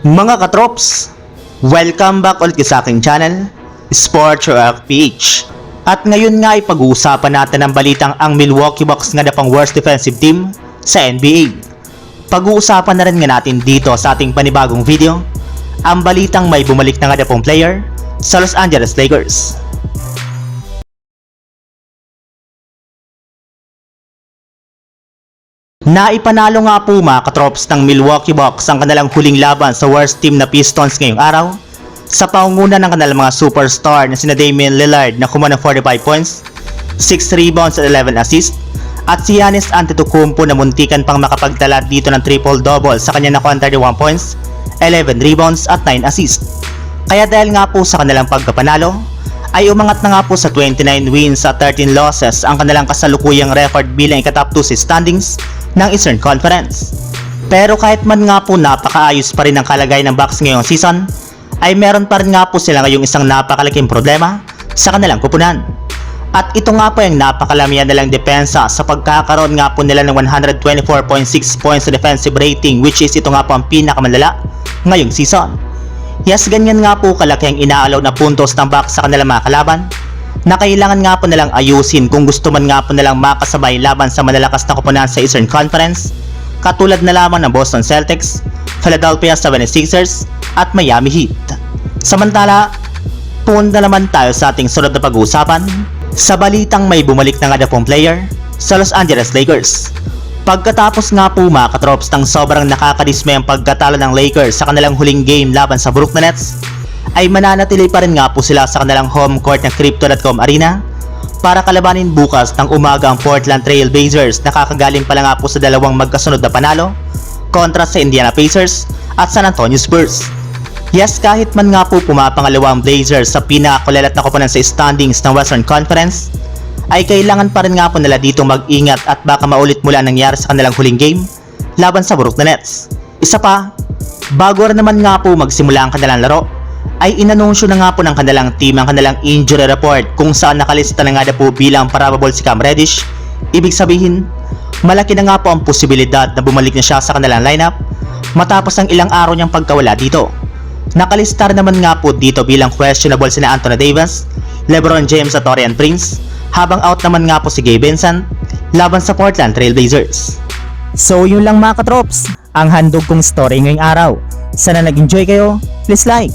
Mga katrops, welcome back ulit sa aking channel, Sports Rock PH. At ngayon nga ay pag-uusapan natin ang balitang ang Milwaukee Bucks nga na pang worst defensive team sa NBA. Pag-uusapan na rin nga natin dito sa ating panibagong video, ang balitang may bumalik na nga na pong player sa Los Angeles Lakers. Naipanalo nga po mga katrops ng Milwaukee Bucks ang kanilang huling laban sa worst team na Pistons ngayong araw sa pangunguna ng kanilang mga superstar na sina Damian Lillard na kumana ng 45 points, 6 rebounds at 11 assists at si Giannis Antetokounmpo na muntikan pang makapagtala dito ng triple-double sa kanya na 31 points, 11 rebounds at 9 assists. Kaya dahil nga po sa kanilang pagkapanalo, ay umangat na nga po sa 29 wins at 13 losses ang kanilang kasalukuyang record bilang ikatop 2 sa standings ng Eastern Conference. Pero kahit man nga po napakaayos pa rin ang kalagay ng Bucks ngayong season, ay meron pa rin nga po sila ngayong isang napakalaking problema sa kanilang kupunan. At ito nga po yung napakalamihan nilang depensa sa pagkakaroon nga po nila ng 124.6 points sa defensive rating which is ito nga po ang pinakamalala ngayong season. Yes, ganyan nga po kalaki ang inaalaw na puntos ng Bucks sa kanilang mga kalaban na kailangan nga po nilang ayusin kung gusto man nga po nilang makasabay laban sa malalakas na kupunan sa Eastern Conference katulad na lamang ng Boston Celtics, Philadelphia 76ers at Miami Heat. Samantala, punta naman tayo sa ating sunod na pag-uusapan sa balitang may bumalik na nga na pong player sa Los Angeles Lakers. Pagkatapos nga po mga katrops ng sobrang nakakadismay ang pagkatalo ng Lakers sa kanilang huling game laban sa Brooklyn Nets, ay mananatili pa rin nga po sila sa kanilang home court ng Crypto.com Arena para kalabanin bukas ng umaga ang Portland Trail Blazers na kakagaling pa lang nga po sa dalawang magkasunod na panalo kontra sa Indiana Pacers at San Antonio Spurs. Yes, kahit man nga po pumapangalawang Blazers sa pinakakulelat na koponan sa standings ng Western Conference, ay kailangan pa rin nga po nila dito mag-ingat at baka maulit mula ang nangyari sa kanilang huling game laban sa Brooklyn Nets. Isa pa, bago rin naman nga po magsimula ang kanilang laro, ay inanunsyo na nga po ng kanilang team ang kanilang injury report kung saan nakalista na nga na po bilang probable si Cam Reddish. Ibig sabihin, malaki na nga po ang posibilidad na bumalik na siya sa kanilang lineup matapos ang ilang araw niyang pagkawala dito. Nakalistar naman nga po dito bilang questionable sina Anthony Davis, LeBron James at Torian Prince, habang out naman nga po si Gabe Vincent laban sa Portland Trail Blazers. So yun lang mga katrops, ang handog kong story ngayong araw. Sana nag-enjoy kayo, please like